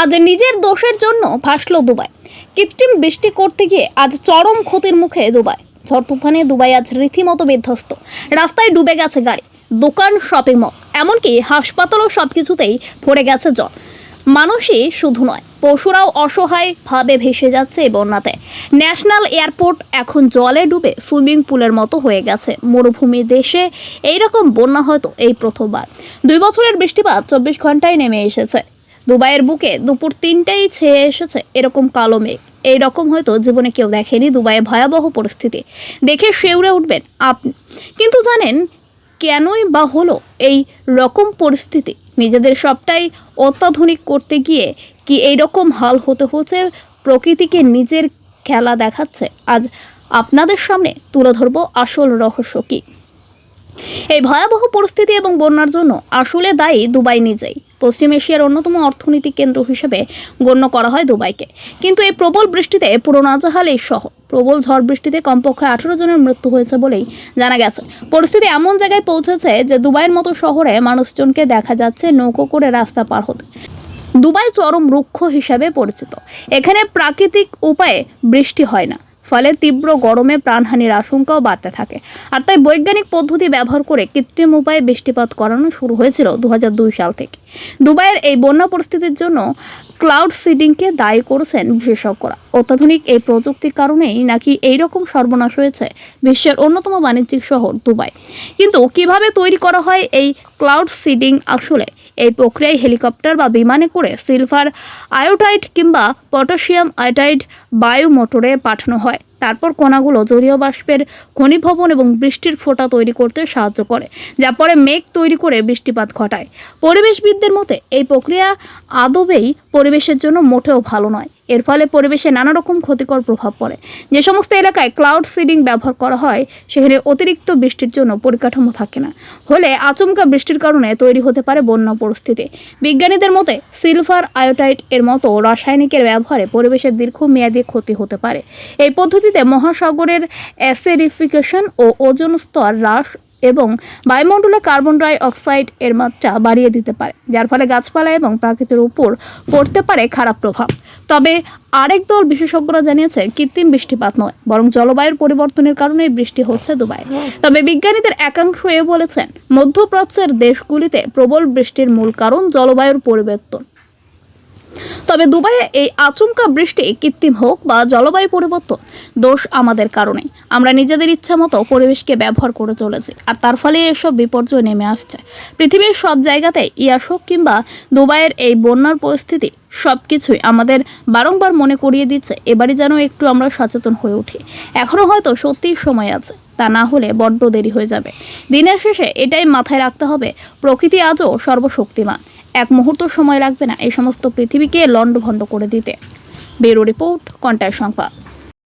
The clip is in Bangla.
আজ নিজের দোষের জন্য ভাসল দুবাই। কৃত্রিম বৃষ্টি করতে গিয়ে আজ চরম ক্ষতির মুখে দুবাই। ঝড় তুফানে দুবাই আজ রীতিমতো বিধ্বস্ত। রাস্তায় ডুবে গেছে গাড়ি, দোকান শপিং মল এমনকি হাসপাতালও সব কিছুতেই ভরে গেছে জল। মানুষই শুধু নয়, পশুরাও অসহায়ভাবে ভেসে যাচ্ছে এই বন্যাতে। ন্যাশনাল এয়ারপোর্ট এখন জলে ডুবে সুইমিং পুলের মতো হয়ে গেছে মরুভূমি দেশে। এইরকম বন্যা হয়তো এই প্রথমবার। দুই বছরের বৃষ্টিপাত চব্বিশ ঘন্টায় নেমে এসেছে। দুবাইয়ের বুকে দুপুর তিনটাই ছেয়ে এসেছে এরকম কালো মেঘ। এই রকম হয়তো জীবনে কেউ দেখেনি দুবাইয়ে ভয়াবহ পরিস্থিতি। দেখে শিউরে উঠবেন আপনি। কিন্তু জানেন কেনই বা হলো এই রকম পরিস্থিতি? নিজেদের সবটাই অত্যাধুনিক করতে গিয়ে কি এই রকম হাল হতে হচ্ছে? প্রকৃতিকে নিজের খেলা দেখাচ্ছে। আজ আপনাদের সামনে তুলে ধরবো আসল রহস্য কী? এই ভয়াবহ পরিস্থিতি এবং বন্যার জন্য আসলে দায়ী দুবাই নিজেই। পশ্চিম এশিয়ার অন্যতম অর্থনৈতিক কেন্দ্র হিসেবে গণ্য করা হয় দুবাইকে। কিন্তু এই প্রবল বৃষ্টিতে পুরো নাজাহাল এই শহর। প্রবল ঝড় বৃষ্টিতে কমপক্ষে আঠেরো জনের মৃত্যু হয়েছে বলেই জানা গেছে। পরিস্থিতি এমন জায়গায় পৌঁছেছে যে দুবাইয়ের মতো শহরে মানুষজনকে দেখা যাচ্ছে নৌকো করে রাস্তা পার হতে। দুবাই চরম রুক্ষ হিসাবে পরিচিত। এখানে প্রাকৃতিক উপায়ে বৃষ্টি হয় না। ফলে তীব্র গরমে প্রাণহানির আশঙ্কাও বাড়তে থাকে। আর তাই বৈজ্ঞানিক পদ্ধতি ব্যবহার করে কৃত্রিম উপায়ে বৃষ্টিপাত করানো শুরু হয়েছিল দু হাজার দুই সাল থেকে। দুবাইয়ের এই বন্যা পরিস্থিতির জন্য ক্লাউড সিডিংকে দায়ী করেছেন বিশেষজ্ঞরা। অত্যাধুনিক এই প্রযুক্তির কারণেই নাকি এই রকম সর্বনাশ হয়েছে বিশ্বের অন্যতম বাণিজ্যিক শহর দুবাই। কিন্তু কীভাবে তৈরি করা হয় এই ক্লাউড সিডিং আসলে? এই প্রক্রিয়ায় হেলিকপ্টার বা বিমানে করে সিলভার আয়োটাইড কিংবা পটাশিয়াম আয়োটাইড বায়ু মোটরে পাঠানো হয়। তারপর কণাগুলো জলীয় বাষ্পের ঘনীভবন এবং বৃষ্টির ফোঁটা তৈরি করতে সাহায্য করে, যা পরে মেঘ তৈরি করে বৃষ্টিপাত ঘটায়। পরিবেশবিদদের মতে, এই প্রক্রিয়া আদবেই পরিবেশের জন্য মোটেও ভালো নয়। এর ফলে পরিবেশে নানা রকম ক্ষতিকর প্রভাব পড়ে। যে সমস্ত এলাকায় ক্লাউড সিডিং ব্যবহার করা হয়, সেখানে অতিরিক্ত বৃষ্টির জন্য পরিকাঠামো থাকে না। হলে আচমকা বৃষ্টির কারণে তৈরি হতে পারে বন্যা পরিস্থিতি। বিজ্ঞানীদের মতে, সিলভার আয়োটাইট এর মতো রাসায়নিকের ব্যবহারে পরিবেশের দীর্ঘমেয়াদী ক্ষতি হতে পারে। এই পদ্ধতিতে মহাসাগরের অ্যাসিডিফিকেশন ও ওজন স্তর হ্রাস এবং বায়ুমণ্ডলে কার্বন ডাই অক্সাইড এর মাত্রা বাড়িয়ে দিতে পারে যার ফলে গাছপালা এবং প্রাকৃতির উপর পড়তে পারে খারাপ প্রভাব। তবে আরেক দল বিশেষজ্ঞরা জানিয়েছে কৃত্রিম বৃষ্টিপাত নয় বরং জলবায়ুর পরিবর্তনের কারণে বৃষ্টি হচ্ছে দুবাই তবে বিজ্ঞানীদের একাংশ এ বলেছেন মধ্যপ্রাচ্যের দেশগুলিতে প্রবল বৃষ্টির মূল কারণ জলবায়ুর পরিবর্তন। তবে দুবাইয়ে এই আচমকা বৃষ্টি কৃত্রিম হোক বা জলবায়ু পরিবর্তন, দোষ আমাদের কারণে আমরা নিজেদের ইচ্ছা মতো পরিবেশকে ব্যবহার করে চলেছি, আর তার ফলে এসব বিপর্যয় নেমে আসছে। পৃথিবীর সব জায়গাতে ইয়াস হোক কিংবা দুবাইয়ের এই বন্যার পরিস্থিতি সব কিছুই আমাদের বারংবার মনে করিয়ে দিচ্ছে, এবারই যেন একটু আমরা সচেতন হয়ে উঠি। এখনও হয়তো সত্যিই সময় আছে, তা না হলে বড্ড দেরি হয়ে যাবে। দিনের শেষে এটাই মাথায় রাখতে হবে, প্রকৃতি আজও সর্বশক্তিমান। এক মুহূর্ত সময় লাগবে না এই সমস্ত পৃথিবীকে লণ্ডভণ্ড করে দিতে। ব্যুরো রিপোর্ট, কন্টায় সংবাদ।